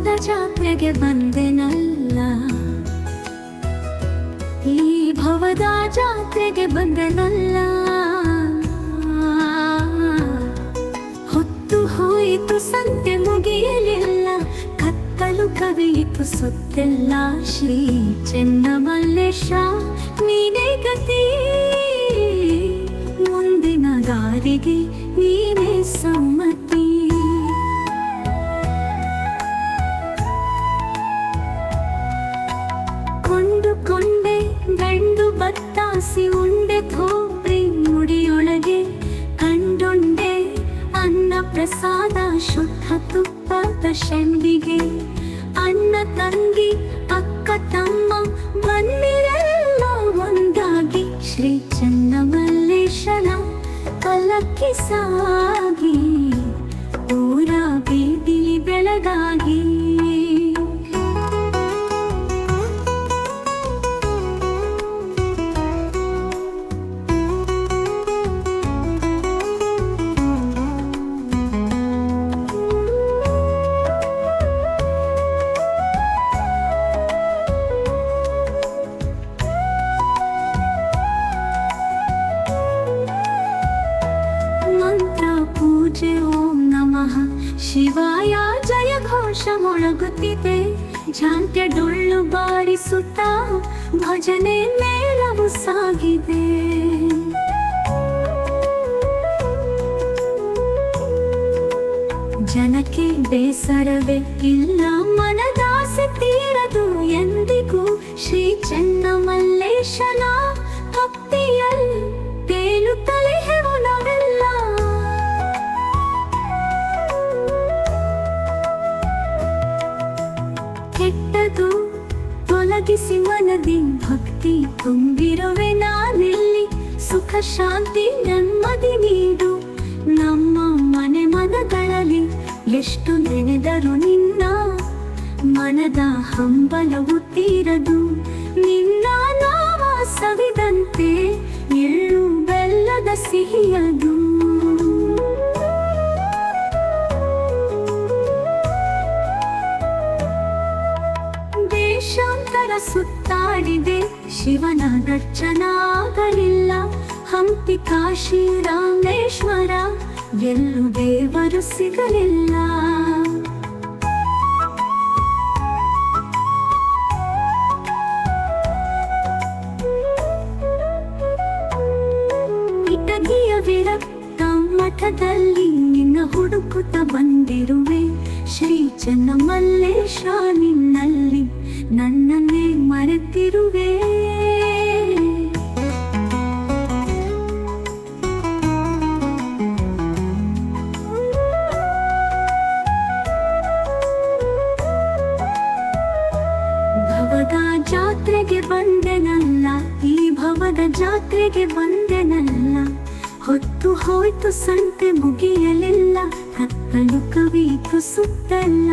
ಭವದ ಜಾತ್ರೆಗೆ ಬಂದೆನಲ್ಲ? ಈ ಭವದ ಜಾತ್ರೆಗೆ ಬಂದೆನಲ್ಲ? ಹೊತ್ತು ಹೋಯಿತು, ಸಂತೆ ಮುಗಿಯಲಿಲ್ಲ. ಕತ್ತಲು ಕವಿಯಿತು, ಸುತ್ತೆಲ್ಲ ಶ್ರೀ ಚೆನ್ನಮಲ್ಲೇಶ. ನೀನೇ ಗತಿ? ಮುಂದಿನ ದಾರಿಗೆ ನೀನೇ ಸಮ್ಮತಿ. ಬತ್ತಾಸಿ ಉಂಡೆ ಥೋಪ್ರಿ ಮುಡಿಯೊಳಗೆ ಕಂಡುಂಡೆ ಅನ್ನ ಪ್ರಸಾದ ಶುದ್ಧ ತುಪ್ಪದ ಶಂಡಿಗೆ. ಅಣ್ಣ ತಂಗಿ, ಅಕ್ಕ, ತಮ್ಮ ಬನ್ನಿರೆಲ್ಲ ಒಂದಾಗಿ ಶ್ರೀ ಚನ್ನಮಲ್ಲೇಶನ ಕಲಕ್ಕೆ ಸಾಗಿ. ಪೂಜೆ ಓಂ ನಮಃ. ಶಿವಾಯ ಜಯ ಘೋಷ ಮೊಳಗುತ್ತಿದೆ. ಜಾಂತ್ಯ ಡೊಳ್ಳು ಬಾರಿಸುತ್ತಾ ಭಜನೆ ಮೇಳವು ಸಾಗಿದೆ. ಜನಕ್ಕೆ ಬೇಸರವೇ ಇಲ್ಲ ಮನದಾಸೆ ಕೆಟ್ಟದು ತೊಲಗಿಸಿ ಮನದಿ ಭಕ್ತಿ ತುಂಬಿರುವೆ ನಾನೆಲ್ಲಿ. ಸುಖ, ಶಾಂತಿ ನೆಮ್ಮದಿ ನೀಡು. ನಮ್ಮ ಮನೆ ಮನಗಳಲ್ಲಿ ಎಷ್ಟು ನೆನೆದರು ನಿನ್ನ ಮನದ ಹಂಬಲವು ತೀರದು. ನಿನ್ನ ನಾವ ಸವಿದಂತೆ ದೇಶಾಂತರ ಸುತ್ತಾಡಿದೆ. ಶಿವನ ದರ್ಶನಾಗಲಿಲ್ಲ. ಹಂಪಿ ಕಾಶಿ ರಾಮೇಶ್ವರ, ಎಲ್ಲೂ ದೇವರು ಸಿಗಲಿಲ್ಲ. ಇಟಗಿಯ ವಿರಕ್ತ ಮಠದಲ್ಲಿ ನಿನ್ನ ಹುಡುಕುತ್ತ ಬಂದಿರುವೆ. ಶ್ರೀ ಚೆನ್ನಮಲ್ಲೇಶ, ನಿನ್ನಲ್ಲಿ ನನ್ನನ್ನೇ ಮರೆತಿರುವೆ ಭವದ ಜಾತ್ರೆಗೆ ಬಂದೆನಲ್ಲ, ಈ ಭವದ ಜಾತ್ರೆಗೆ ಬಂದೆನಲ್ಲ. ಹೊತ್ತು ಹೋಯ್ತು, ಸಂತೆ ಮುಗಿಯಲಿಲ್ಲ, ಕತ್ತಲು ಕವಿತು ಸುತ್ತಲ್ಲ.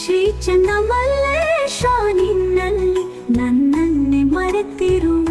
ಶ್ರೀ ಚೆನ್ನಮಲ್ಲೇಶ ನಿನ್ನಲ್ಲಿ ನನ್ನನ್ನೇ ಮರೆತಿರುವೆ